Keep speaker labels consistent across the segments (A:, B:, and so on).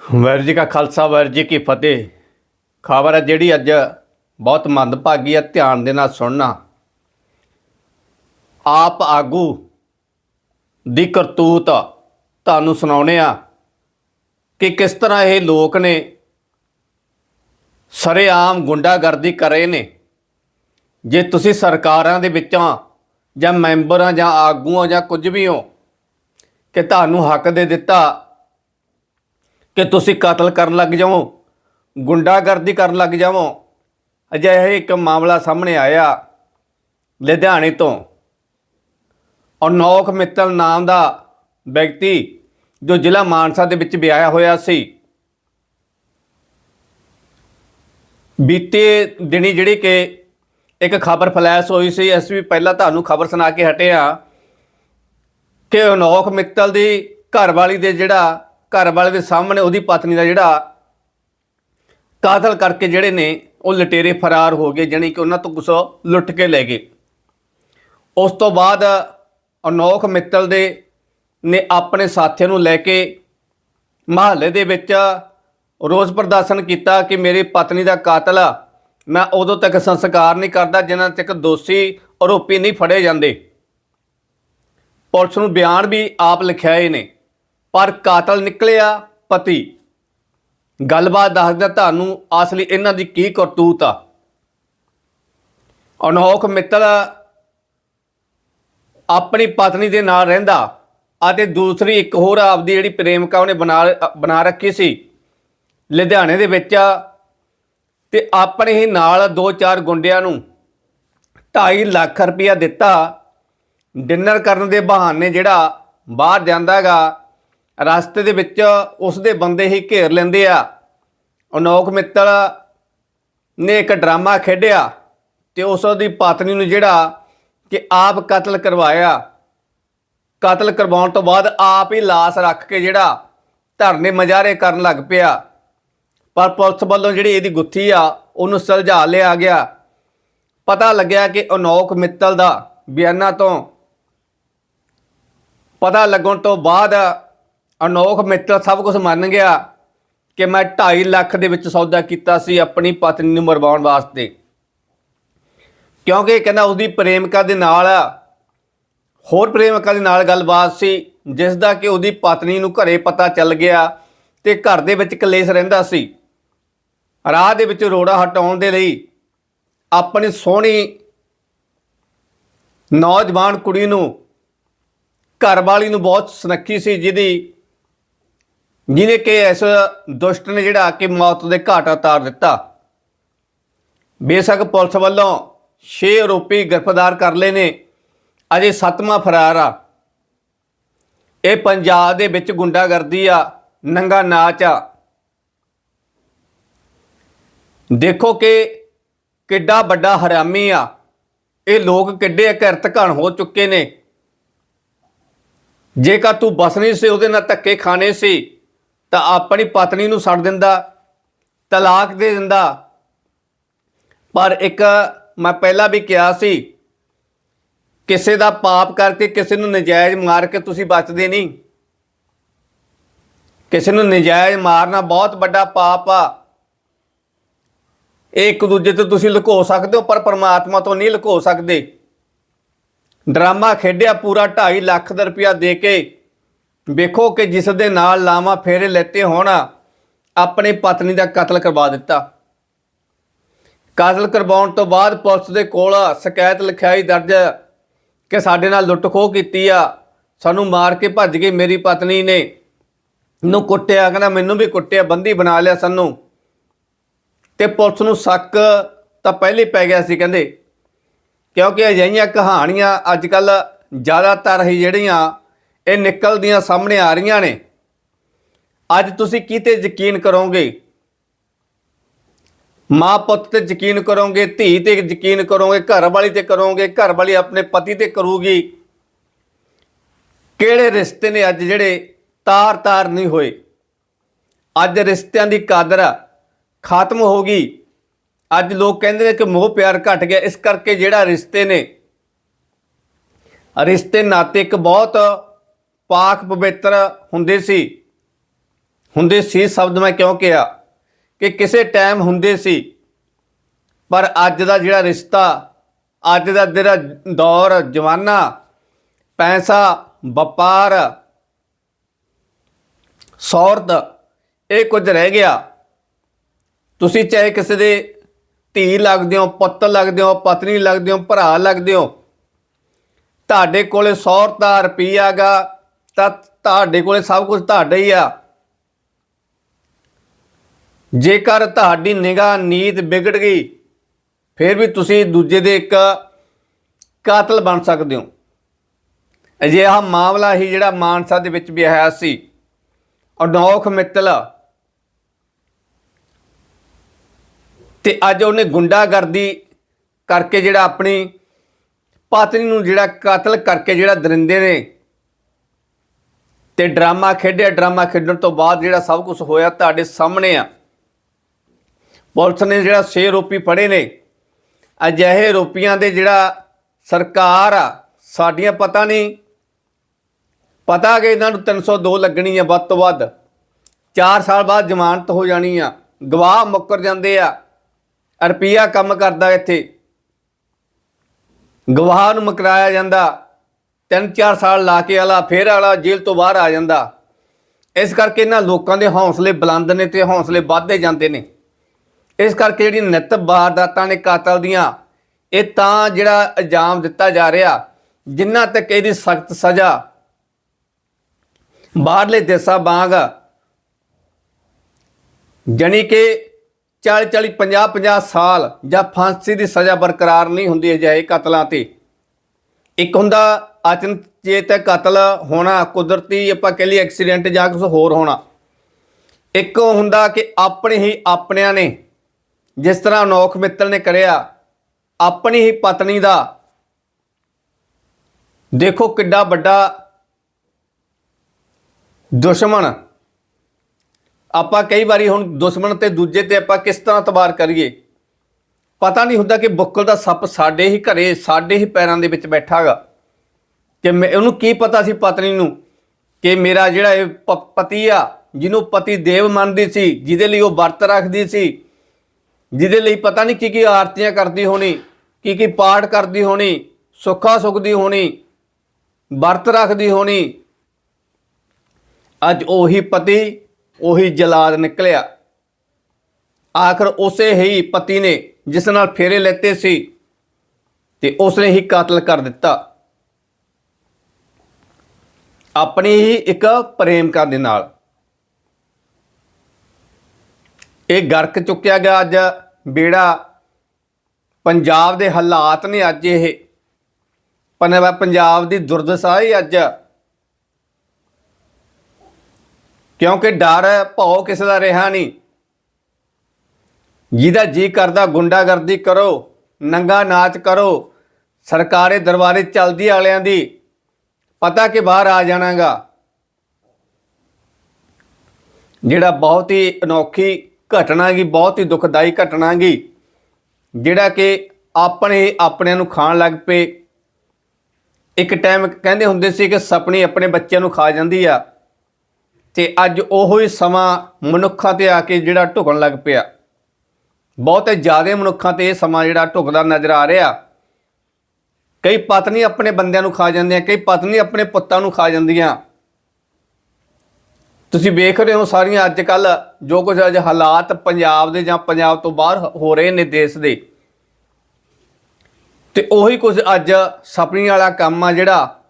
A: ਵਾਹਿਗੁਰੂ ਜੀ ਕਾ ਖਾਲਸਾ ਵਾਹਿਗੁਰੂ ਜੀ ਕੀ ਫਤਿਹ। ਖਬਰ ਹੈ ਜਿਹੜੀ ਅੱਜ ਬਹੁਤ ਮੰਦਭਾਗੀ ਹੈ, ਧਿਆਨ ਦੇ ਨਾਲ ਸੁਣਨਾ। ਆਪ ਆਗੂ ਦੀ ਕਰਤੂਤ ਤੁਹਾਨੂੰ ਸੁਣਾਉਣੇ ਆ ਕਿ ਕਿਸ ਤਰ੍ਹਾਂ ਇਹ ਲੋਕ ਨੇ ਸਰੇਆਮ ਗੁੰਡਾਗਰਦੀ ਕਰੇ ਨੇ। ਜੇ ਤੁਸੀਂ ਸਰਕਾਰਾਂ ਦੇ ਵਿੱਚੋਂ ਜਾਂ ਮੈਂਬਰਾਂ ਜਾਂ ਆਗੂਆਂ ਜਾਂ ਕੁਝ ਵੀ ਹੋ ਕਿ ਤੁਹਾਨੂੰ ਹੱਕ ਦੇ ਦਿੱਤਾ ਕਿ ਤੁਸੀਂ ਕਤਲ ਕਰਨ ਲੱਗ ਜਾਵੋ ਗੁੰਡਾਗਰਦੀ ਕਰਨ ਲੱਗ ਜਾਵੋ ਅਜਿਹਾ ਇੱਕ ਮਾਮਲਾ ਸਾਹਮਣੇ ਆਇਆ ਲੁਧਿਆਣੇ ਤੋਂ। ਅਨੋਖ ਮਿੱਤਲ ਨਾਮ ਦਾ ਵਿਅਕਤੀ ਜੋ ਜ਼ਿਲ੍ਹਾ ਮਾਨਸਾ ਦੇ ਵਿੱਚ ਵਿਆਹਿਆ ਹੋਇਆ ਸੀ। ਬੀਤੇ ਦਿਨੀ ਜਿਹੜੀ ਕਿ ਇੱਕ ਖਬਰ ਫਲੈਸ਼ ਹੋਈ ਸੀ, ਅਸੀਂ ਵੀ ਪਹਿਲਾਂ ਤੁਹਾਨੂੰ ਖਬਰ ਸੁਣਾ ਕੇ ਹਟੇ ਆ ਕਿ ਅਨੋਖ ਮਿੱਤਲ ਦੀ ਘਰਵਾਲੀ ਦੇ ਜਿਹੜਾ ਘਰ ਵਾਲੇ ਦੇ ਸਾਹਮਣੇ ਉਹਦੀ ਪਤਨੀ ਦਾ ਜਿਹੜਾ ਕਾਤਲ ਕਰਕੇ ਜਿਹੜੇ ਨੇ ਉਹ ਲਟੇਰੇ ਫਰਾਰ ਹੋ ਗਏ, ਜਾਣੀ ਕਿ ਉਹਨਾਂ ਤੋਂ ਕੁਝ ਲੁੱਟ ਕੇ ਲੈ ਗਏ। ਉਸ ਤੋਂ ਬਾਅਦ ਅਨੋਖ ਮਿੱਤਲ ਦੇ ਨੇ ਆਪਣੇ ਸਾਥੀਆਂ ਨੂੰ ਲੈ ਕੇ ਮਹੱਲੇ ਦੇ ਵਿੱਚ ਰੋਸ ਪ੍ਰਦਰਸ਼ਨ ਕੀਤਾ ਕਿ ਮੇਰੀ ਪਤਨੀ ਦਾ ਕਾਤਲ ਮੈਂ ਉਦੋਂ ਤੱਕ ਸੰਸਕਾਰ ਨਹੀਂ ਕਰਦਾ ਜਿਨ੍ਹਾਂ ਤੱਕ ਦੋਸ਼ੀ ਆਰੋਪੀ ਨਹੀਂ ਫੜੇ ਜਾਂਦੇ। ਪੁਲਿਸ ਨੂੰ ਬਿਆਨ ਵੀ ਆਪ ਲਿਖਿਆ ਲਿਖਿਆਏ ਨੇ। ਪਰ ਕਾਤਲ ਨਿਕਲਿਆ ਪਤੀ। ਗੱਲਬਾਤ ਦੱਸਦਾ ਤੁਹਾਨੂੰ ਅਸਲੀ ਇਹਨਾਂ ਦੀ ਕੀ ਕਰਤੂਤ ਆ। ਅਨੋਖ ਮਿੱਤਲ ਆਪਣੀ ਪਤਨੀ ਦੇ ਨਾਲ ਰਹਿੰਦਾ ਅਤੇ ਦੂਸਰੀ ਇੱਕ ਹੋਰ ਆਪਦੀ ਜਿਹੜੀ ਪ੍ਰੇਮਿਕਾ ਉਹਨੇ ਬਣਾ ਬਣਾ ਰੱਖੀ ਸੀ, ਲੁਧਿਆਣੇ ਦੇ ਵਿੱਚ। ਤੇ ਆਪਣੇ ਹੀ ਨਾਲ ਦੋ ਚਾਰ ਗੁੰਡਿਆਂ ਨੂੰ 2.5 ਲੱਖ ਰੁਪਇਆ ਦਿੱਤਾ। ਡਿਨਰ ਕਰਨ ਦੇ ਬਹਾਨੇ ਜਿਹੜਾ ਬਾਹਰ ਜਾਂਦਾਗਾ ਰਸਤੇ ਦੇ ਵਿੱਚ ਉਸ ਦੇ ਬੰਦੇ ਹੀ ਘੇਰ ਲੈਂਦੇ ਆ। ਅਨੋਖ ਮਿੱਤਲ ਨੇ ਇੱਕ ਡਰਾਮਾ ਖੇਡਿਆ ਤੇ ਉਸ ਦੀ ਪਤਨੀ ਨੂੰ ਜਿਹੜਾ ਕਿ ਆਪ ਕਤਲ ਕਰਵਾਇਆ। ਕਤਲ ਕਰਵਾਉਣ ਤੋਂ ਬਾਅਦ ਆਪ ਹੀ ਲਾਸ਼ ਰੱਖ ਕੇ ਜਿਹੜਾ ਧਰਨੇ ਮਜਾਰੇ ਕਰਨ ਲੱਗ ਪਿਆ। ਪਰ ਪੁਲਿਸ ਵੱਲੋਂ ਜਿਹੜੀ ਇਹਦੀ ਗੁੱਥੀ ਆ, ਉਹਨੂੰ ਸੁਲਝਾ ਲਿਆ ਗਿਆ। ਪਤਾ ਲੱਗਿਆ ਕਿ ਅਨੋਖ ਮਿੱਤਲ ਦਾ ਬਿਆਨਾਂ ਤੋਂ ਪਤਾ ਲੱਗਣ ਤੋਂ ਬਾਅਦ ਅਨੋਖ ਮਿੱਤਲ ਸਭ ਕੁਝ ਮੰਨ ਗਿਆ ਕਿ ਮੈਂ 2.5 ਲੱਖ ਦੇ ਵਿੱਚ ਸੌਦਾ ਕੀਤਾ ਸੀ ਆਪਣੀ ਪਤਨੀ ਨੂੰ ਮਰਵਾਉਣ ਵਾਸਤੇ। ਕਿਉਂਕਿ ਕਹਿੰਦਾ ਉਹਦੀ ਪ੍ਰੇਮਿਕਾ ਦੇ ਨਾਲ ਹੋਰ ਪ੍ਰੇਮਿਕਾ ਦੇ ਨਾਲ ਗੱਲਬਾਤ ਸੀ ਜਿਸ ਦਾ ਕਿ ਉਹਦੀ ਪਤਨੀ ਨੂੰ ਘਰੇ ਪਤਾ ਚੱਲ ਗਿਆ ਤੇ ਘਰ ਦੇ ਵਿੱਚ ਕਲੇਸ਼ ਰਹਿੰਦਾ ਸੀ। ਰਾਹ ਦੇ ਵਿੱਚ ਰੋੜਾ ਹਟਾਉਣ ਦੇ ਲਈ ਆਪਣੀ ਸੋਹਣੀ ਨੌਜਵਾਨ ਕੁੜੀ ਨੂੰ ਘਰ ਵਾਲੀ ਨੂੰ ਬਹੁਤ ਸੁਨੱਖੀ ਸੀ, ਜਿਹਦੀ ਜਿਹਨੇ ਕਿ ਇਸ ਦੁਸ਼ਟ ਨੇ ਜਿਹੜਾ ਕਿ ਮੌਤ ਦੇ ਘਾਟ ਉਤਾਰ ਦਿੱਤਾ। ਬੇਸ਼ੱਕ ਪੁਲਿਸ ਵੱਲੋਂ 6 ਆਰੋਪੀ ਗ੍ਰਿਫਤਾਰ ਕਰ ਲਏ ਨੇ। ਅਜੇ ਸੱਤਵਾਂ ਫਰਾਰ ਆ। ਇਹ ਪੰਜਾਬ ਦੇ ਵਿੱਚ ਗੁੰਡਾਗਰਦੀ ਆ, ਨੰਗਾ ਨਾਚ ਆ। ਦੇਖੋ ਕਿ ਕਿੱਡਾ ਵੱਡਾ ਹਰਾਮੀ ਆ। ਇਹ ਲੋਕ ਕਿੱਡੇ ਕਿਰਤ ਘਣ ਹੋ ਚੁੱਕੇ ਨੇ। ਜੇਕਰ ਤੂੰ ਬਸਣੀ ਸੀ, ਉਹਦੇ ਨਾਲ ਧੱਕੇ ਖਾਣੇ ਸੀ ਤਾਂ ਆਪਣੀ ਪਤਨੀ ਨੂੰ ਛੱਡ ਦਿੰਦਾ, ਤਲਾਕ ਦੇ ਦਿੰਦਾ। ਪਰ ਇੱਕ ਮੈਂ ਪਹਿਲਾਂ ਵੀ ਕਿਹਾ ਸੀ, ਕਿਸੇ ਦਾ ਪਾਪ ਕਰਕੇ ਕਿਸੇ ਨੂੰ ਨਜਾਇਜ਼ ਮਾਰ ਕੇ ਤੁਸੀਂ ਬਚਦੇ ਨਹੀਂ। ਕਿਸੇ ਨੂੰ ਨਜਾਇਜ਼ ਮਾਰਨਾ ਬਹੁਤ ਵੱਡਾ ਪਾਪ ਆ। ਇਹ ਇੱਕ ਦੂਜੇ ਤੋਂ ਤੁਸੀਂ ਲੁਕੋ ਸਕਦੇ ਹੋ, ਪਰ ਪਰਮਾਤਮਾ ਤੋਂ ਨਹੀਂ ਲੁਕੋ ਸਕਦੇ। ਡਰਾਮਾ ਖੇਡਿਆ ਪੂਰਾ 2.5 ਲੱਖ ਦਾ ਰੁਪਇਆ ਦੇ ਕੇ ਵੇਖੋ ਕਿ ਜਿਸ ਦੇ ਨਾਲ ਲਾਮਾ ਫੇਰੇ ਲੈਤੇ ਹੋਣ, ਆਪਣੀ ਪਤਨੀ ਦਾ ਕਤਲ ਕਰਵਾ ਦਿੱਤਾ। ਕਤਲ ਕਰਵਾਉਣ ਤੋਂ ਬਾਅਦ ਪੁਲਿਸ ਦੇ ਕੋਲ ਸ਼ਿਕਾਇਤ ਲਿਖਾਈ ਦਰਜ ਕਿ ਸਾਡੇ ਨਾਲ ਲੁੱਟ ਖੋਹ ਕੀਤੀ ਆ। ਸਾਨੂੰ ਮਾਰ ਕੇ ਭੱਜ ਗਈ ਮੇਰੀ ਪਤਨੀ ਨੇ। ਨੂੰ ਕੁੱਟਿਆ, ਕਹਿੰਦਾ ਮੈਨੂੰ ਵੀ ਕੁੱਟਿਆ, ਬੰਦੀ ਬਣਾ ਲਿਆ ਸਾਨੂੰ। ਤੇ ਪੁਲਿਸ ਨੂੰ ਸ਼ੱਕ ਤਾਂ ਪਹਿਲੇ ਪੈ ਗਿਆ ਸੀ ਕਹਿੰਦੇ। ਕਿਉਂਕਿ ਅਜਿਹੀਆਂ ਕਹਾਣੀਆਂ ਅੱਜ ਕੱਲ ਜ਼ਿਆਦਾਤਰ ਹੀ ਜਿਹੜੀਆਂ ਇਹ ਨਿਕਲਦੀਆਂ ਸਾਹਮਣੇ ਆ ਰਹੀਆਂ ਨੇ। ਅੱਜ ਤੁਸੀਂ ਕਿਤੇ ਯਕੀਨ ਕਰੋਗੇ? ਮਾਂ ਪੁੱਤ ਤੇ ਯਕੀਨ ਕਰੋਗੇ, ਧੀ ਤੇ ਯਕੀਨ ਕਰੋਗੇ, ਘਰ ਵਾਲੀ ਤੇ ਕਰੋਗੇ, ਘਰ ਵਾਲੀ ਆਪਣੇ ਪਤੀ ਤੇ ਕਰੂਗੀ। ਕਿਹੜੇ ਰਿਸ਼ਤੇ ਨੇ ਅੱਜ ਜਿਹੜੇ ਤਾਰ-ਤਾਰ ਨਹੀਂ ਹੋਏ? ਅੱਜ ਰਿਸ਼ਤਿਆਂ ਦੀ ਕਾਦਰ ਖਤਮ ਹੋ ਗਈ। ਅੱਜ ਲੋਕ ਕਹਿੰਦੇ ਨੇ ਕਿ ਮੋਹ ਪਿਆਰ ਘਟ ਗਿਆ। ਇਸ ਕਰਕੇ ਜਿਹੜਾ ਰਿਸ਼ਤੇ ਨੇ, ਰਿਸ਼ਤੇ ਨਾਤੇ ਇੱਕ ਬਹੁਤ ਪਾਕ ਪਵਿੱਤਰ ਹੁੰਦੇ ਸੀ। ਹੁੰਦੇ ਸੀ ਸ਼ਬਦ ਮੈਂ ਕਿਉਂ ਕਿਹਾ? ਕਿ ਕਿਸੇ ਟਾਈਮ ਹੁੰਦੇ ਸੀ। ਪਰ ਅੱਜ ਦਾ ਜਿਹੜਾ ਰਿਸ਼ਤਾ, ਅੱਜ ਦਾ ਜਿਹੜਾ ਦੌਰ, ਜਵਾਨਾ, ਪੈਸਾ, ਵਪਾਰ, ਸੌਰਤ, ਇਹ ਕੁਝ ਰਹਿ ਗਿਆ। ਤੁਸੀਂ ਚਾਹੇ ਕਿਸੇ ਦੇ ਧੀ ਲੱਗਦੇ ਹੋ, ਪੁੱਤ ਲੱਗਦੇ ਹੋ, ਪਤਨੀ ਲੱਗਦੇ ਹੋ, ਭਰਾ ਲੱਗਦੇ ਹੋ, ਤੁਹਾਡੇ ਕੋਲੇ 100 ਦਾ ਰੁਪਈਆ ਗਾ ਤਾਂ ਤੁਹਾਡੇ ਕੋਲੇ ਸਭ ਕੁਝ ਤੁਹਾਡਾ ਹੀ ਆ। ਜੇਕਰ ਤੁਹਾਡੀ ਨਿਗਾਹ ਨੀਤ ਵਿਗੜ ਗਈ, ਫਿਰ ਵੀ ਤੁਸੀਂ ਦੂਜੇ ਦੇ ਇੱਕ ਕਾਤਲ ਬਣ ਸਕਦੇ ਹੋ। ਅਜਿਹਾ ਮਾਮਲਾ ਹੀ ਜਿਹੜਾ ਮਾਨਸਾ ਦੇ ਵਿੱਚ ਵੀ ਆਇਆ ਸੀ। ਅਨੋਖ ਮਿੱਤਲ। ਤੇ ਅੱਜ ਉਹਨੇ ਗੁੰਡਾਗਰਦੀ ਕਰਕੇ ਜਿਹੜਾ ਆਪਣੀ ਪਤਨੀ ਨੂੰ ਜਿਹੜਾ ਕਤਲ ਕਰਕੇ ਜਿਹੜਾ ਦਰਿੰਦੇ ਨੇ ਤੇ ਡਰਾਮਾ ਖੇਡਿਆ, ਡਰਾਮਾ ਖੇਡਣ ਤੋਂ ਬਾਅਦ ਜਿਹੜਾ ਸਭ ਕੁਝ ਹੋਇਆ ਤੁਹਾਡੇ ਸਾਹਮਣੇ ਆ। ਪੁਲਿਸ ਨੇ ਜਿਹੜਾ 6 ਰੋਪੀ ਫੜੇ ਨੇ, ਅਜਿਹੇ ਰੋਪੀਆਂ ਦੇ ਜਿਹੜਾ ਸਰਕਾਰ ਆ, ਸਾਡੀਆਂ ਪਤਾ ਨਹੀਂ। ਪਤਾ ਕਿ ਇਹਨਾਂ ਨੂੰ 302 ਲੱਗਣੀ ਆ ਵੱਧ ਤੋਂ ਵੱਧ। 4 ਸਾਲ ਬਾਅਦ ਜ਼ਮਾਨਤ ਹੋ ਜਾਣੀ ਆ, ਗਵਾਹ ਮੁੱਕਰ ਜਾਂਦੇ ਆ, ਰੁਪਈਆ ਕੰਮ ਕਰਦਾ ਇੱਥੇ। ਗਵਾਹ ਨੂੰ ਮੁਕਰਾਇਆ ਜਾਂਦਾ। 3-4 ਸਾਲ ਲਾ ਕੇ ਵਾਲਾ ਫੇਰ ਵਾਲਾ ਜੇਲ੍ਹ ਤੋਂ ਬਾਹਰ ਆ ਜਾਂਦਾ। ਇਸ ਕਰਕੇ ਇਹਨਾਂ ਲੋਕਾਂ ਦੇ ਹੌਸਲੇ ਬੁਲੰਦ ਨੇ ਤੇ ਹੌਸਲੇ ਵੱਧਦੇ ਜਾਂਦੇ ਨੇ। ਇਸ ਕਰਕੇ ਜਿਹੜੀ ਨਿਤ ਵਾਰਦਾਤਾਂ ਨੇ ਕਾਤਲ ਦੀਆਂ, ਇਹ ਤਾਂ ਜਿਹੜਾ ਇਲਜ਼ਾਮ ਦਿੱਤਾ ਜਾ ਰਿਹਾ, ਜਿੰਨਾ ਤੱਕ ਇਹਦੀ ਸਖਤ ਸਜ਼ਾ, ਬਾਹਰਲੇ ਦੇਸਾਂ ਵਾਂਗ ਜਾਣੀ ਕਿ 40 40 50 50 ਸਾਲ ਜਾਂ ਫਾਂਸੀ ਦੀ ਸਜ਼ਾ ਬਰਕਰਾਰ ਨਹੀਂ ਹੁੰਦੀ ਅਜਿਹੇ ਕਤਲਾਂ ਤੇ। ਇੱਕ ਹੁੰਦਾ ਅਚਨਚੇਤ ਕਤਲ ਹੋਣਾ ਕੁਦਰਤੀ ਆਪਾਂ ਕਹ ਲਈ ਐਕਸੀਡੈਂਟ ਜਾਂ ਕੁਝ ਹੋਰ ਹੋਣਾ। ਇੱਕ ਹੁੰਦਾ ਕਿ ਆਪਣੇ ਹੀ ਆਪਣਿਆਂ ਨੇ ਜਿਸ ਤਰ੍ਹਾਂ ਅਨੋਖ ਮਿੱਤਲ ਨੇ ਕਰਿਆ, ਆਪਣੀ ਹੀ ਪਤਨੀ ਦਾ। ਦੇਖੋ ਕਿੱਡਾ ਵੱਡਾ ਦੁਸ਼ਮਣ। ਆਪਾਂ ਕਈ ਵਾਰੀ ਹੁਣ ਦੁਸ਼ਮਣ ਤੇ ਦੂਜੇ ਤੇ ਆਪਾਂ ਕਿਸ ਤਰ੍ਹਾਂ ਤਬਾਰ ਕਰੀਏ। ਪਤਾ ਨਹੀਂ ਹੁੰਦਾ ਕਿ ਬੁੱਕਲ ਦਾ ਸੱਪ ਸਾਡੇ ਹੀ ਘਰੇ, ਸਾਡੇ ਹੀ ਪੈਰਾਂ ਦੇ ਵਿੱਚ ਬੈਠਾਗਾ। ਕਿ ਮੈਂ ਉਹਨੂੰ ਕੀ ਪਤਾ ਸੀ ਪਤਨੀ ਨੂੰ? ਕਿ ਮੇਰਾ ਜਿਹੜਾ ਇਹ ਪ- ਪਤੀ ਆ, ਜਿਹਨੂੰ ਪਤੀ ਦੇਵ ਮੰਨਦੀ ਸੀ, ਜਿਹਦੇ ਲਈ ਉਹ ਵਰਤ ਰੱਖਦੀ ਸੀ, ਜਿਹਦੇ ਲਈ ਪਤਾ ਨਹੀਂ ਕੀ ਕੀ ਆਰਤੀਆਂ ਕਰਦੀ ਹੋਣੀ ਕੀ ਕੀ ਪਾਠ ਕਰਦੀ ਹੋਣੀ, ਸੁੱਖਾ ਸੁਖਦੀ ਹੋਣੀ, ਵਰਤ ਰੱਖਦੀ ਹੋਣੀ। ਅੱਜ ਉਹੀ ਪਤੀ, ਉਹੀ ਜਲਾਦ ਨਿਕਲਿਆ। ਆਖਰ ਉਸੇ ਹੀ ਪਤੀ ਨੇ ਜਿਸ ਨਾਲ ਫੇਰੇ ਲੈਤੇ ਸੀ ਤੇ ਉਸਨੇ ਹੀ ਕਾਤਲ ਕਰ ਦਿੱਤਾ। ਆਪਣੀ ਹੀ ਇੱਕ ਪ੍ਰੇਮਕਾ ਦੇ ਨਾਲ। ਇਹ ਗਰਕ ਚੁੱਕਿਆ ਗਿਆ ਅੱਜ। ਬੇੜਾ ਪੰਜਾਬ ਦੇ ਹਾਲਾਤ ਨੇ ਅੱਜ ਇਹ। ਪੰਜਾਬ ਦੀ ਦੁਰਦਸ਼ਾ ਹੀ ਅੱਜ। ਕਿਉਂਕਿ ਡਰ ਭੌ ਕਿਸੇ ਦਾ ਰਿਹਾ ਨਹੀਂ। ਜਿਹਦਾ ਜੀ ਕਰਦਾ ਗੁੰਡਾਗਰਦੀ ਕਰੋ ਨੰਗਾ ਨਾਚ ਕਰੋ। ਸਰਕਾਰੇ ਦਰਬਾਰੇ ਚਲਦੀ ਵਾਲਿਆਂ ਦੀ ਪਤਾ ਕਿ ਬਾਹਰ ਆ ਜਾਣਾਗਾ। ਜਿਹੜਾ ਬਹੁਤ ਹੀ ਅਨੋਖੀ ਘਟਨਾ ਗੀ, ਬਹੁਤ ਹੀ ਦੁਖਦਾਈ ਘਟਨਾ ਗੀ, ਜਿਹੜਾ ਕਿ ਆਪਣੇ ਆਪਣਿਆਂ ਨੂੰ ਖਾਣ ਲੱਗ ਪਏ। ਇੱਕ ਟਾਈਮ ਕਹਿੰਦੇ ਹੁੰਦੇ ਸੀ ਕਿ ਸਪਣੀ ਆਪਣੇ ਬੱਚਿਆਂ ਨੂੰ ਖਾ ਜਾਂਦੀ ਆ ਤੇ ਅੱਜ ਉਹੋ ਹੀ ਸਮਾਂ ਮਨੁੱਖਾਂ ਤੇ ਆ ਕੇ ਜਿਹੜਾ ਢੁਕਣ ਲੱਗ ਪਿਆ। ਬਹੁਤੇ ਜ਼ਿਆਦਾ ਮਨੁੱਖਾਂ ਤੇ ਇਹ ਸਮਾਂ ਜਿਹੜਾ ਢੁਕਦਾ ਨਜ਼ਰ ਆ ਰਿਹਾ। ਕਈ ਪਤਨੀ ਆਪਣੇ ਬੰਦਿਆਂ ਨੂੰ ਖਾ ਜਾਂਦੀਆਂ, ਕਈ ਪਤਨੀ ਆਪਣੇ ਪੁੱਤਾਂ ਨੂੰ ਖਾ ਜਾਂਦੀਆਂ। ਤੁਸੀਂ ਵੇਖ ਰਹੇ ਹੋ ਸਾਰੀਆਂ ਅੱਜ ਕੱਲ ਜੋ ਕੁਝ ਅੱਜ ਹਾਲਾਤ ਪੰਜਾਬ ਦੇ ਜਾਂ ਪੰਜਾਬ ਤੋਂ ਬਾਹਰ ਹੋ ਰਹੇ ਨੇ ਦੇਸ਼ ਦੇ। ਤੇ ਉਹੀ ਕੁਝ ਅੱਜ ਸਪਨੀ ਵਾਲਾ ਕੰਮ ਆ ਜਿਹੜਾ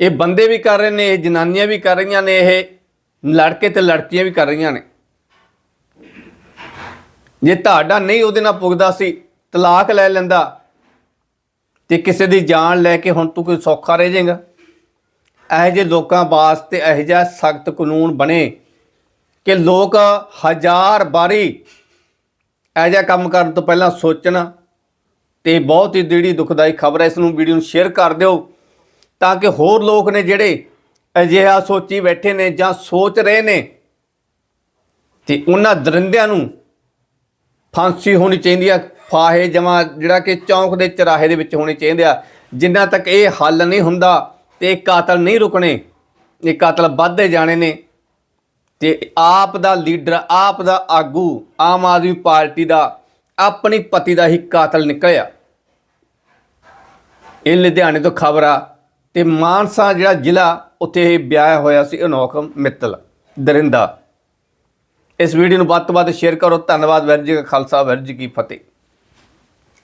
A: ਇਹ ਬੰਦੇ ਵੀ ਕਰ ਰਹੇ ਨੇ, ਇਹ ਜਨਾਨੀਆਂ ਵੀ ਕਰ ਰਹੀਆਂ ਨੇ, ਇਹ ਲੜਕੇ ਤੇ ਲੜਕੀਆਂ ਵੀ ਕਰ ਰਹੀਆਂ ਨੇ। ਜੇ ਤੁਹਾਡਾ ਨਹੀਂ ਉਹਦੇ ਨਾਲ ਪੁੱਗਦਾ ਸੀ, ਤਲਾਕ ਲੈ ਲੈਂਦਾ ਤੇ ਕਿਸੇ ਦੀ ਜਾਨ ਲੈ ਕੇ ਹੁਣ ਤੂੰ ਕੋਈ ਸੌਖਾ ਰਹਿ ਜਾਏਗਾ? ਇਹੋ ਜਿਹੇ ਲੋਕਾਂ ਵਾਸਤੇ ਇਹੋ ਜਿਹਾ ਸਖਤ ਕਾਨੂੰਨ ਬਣੇ ਕਿ ਲੋਕ ਹਜ਼ਾਰ ਵਾਰੀ ਇਹੋ ਜਿਹਾ ਕੰਮ ਕਰਨ ਤੋਂ ਪਹਿਲਾਂ ਸੋਚਣ ਤੇ ਬਹੁਤ ਹੀ ਜਿਹੜੀ ਦੁਖਦਾਈ ਖਬਰ ਹੈ। ਇਸ ਨੂੰ ਵੀਡੀਓ ਨੂੰ ਸ਼ੇਅਰ ਕਰ ਦਿਓ ਤਾਂ ਕਿ ਹੋਰ ਲੋਕ ਨੇ ਜਿਹੜੇ ਅਜਿਹਾ ਸੋਚੀ ਬੈਠੇ ਨੇ ਜਾਂ ਸੋਚ ਰਹੇ ਨੇ ਤੇ ਉਹਨਾਂ ਦਰਿੰਦਿਆਂ ਨੂੰ ਫਾਂਸੀ ਹੋਣੀ ਚਾਹੀਦੀ ਆ। ਫਾਹੇ ਜਮਾ ਜਿਹੜਾ ਕਿ ਚੌਂਕ ਦੇ ਚਰਾਹੇ ਦੇ ਵਿੱਚ ਹੋਣੇ ਚਾਹੀਦੇ ਆ। ਜਿੰਨਾ ਤੱਕ ਇਹ ਹੱਲ ਨਹੀਂ ਹੁੰਦਾ ਤੇ ਇਹ ਕਾਤਲ ਨਹੀਂ ਰੁਕਣੇ, ਇਹ ਕਾਤਲ ਵੱਧਦੇ ਜਾਣੇ ਨੇ, ਤੇ ਆਪ ਦਾ ਲੀਡਰ, ਆਪ ਦਾ ਆਗੂ, ਆਮ ਆਦਮੀ ਪਾਰਟੀ ਦਾ, ਆਪਣੀ ਪਤੀ ਦਾ ਹੀ ਕਾਤਲ ਨਿਕਲਿਆ। ਇਹ ਲੁਧਿਆਣੇ ਤੋਂ ਖਬਰ ਆ ਤੇ ਮਾਨਸਾ ਜਿਹੜਾ ਜ਼ਿਲ੍ਹਾ, ਉੱਥੇ ਇਹ ਵਿਆਹ ਹੋਇਆ ਸੀ ਅਨੋਖ ਮਿੱਤਲ, ਦਰਿੰਦਾ। ਇਸ ਵੀਡੀਓ ਨੂੰ ਵੱਧ ਤੋਂ ਵੱਧ ਸ਼ੇਅਰ ਕਰੋ। ਧੰਨਵਾਦ ਵੈਰ ਜੀ ਕਾ ਖਾਲਸਾ ਵੈਰ ਜੀ ਕੀ ਫਤਿਹ।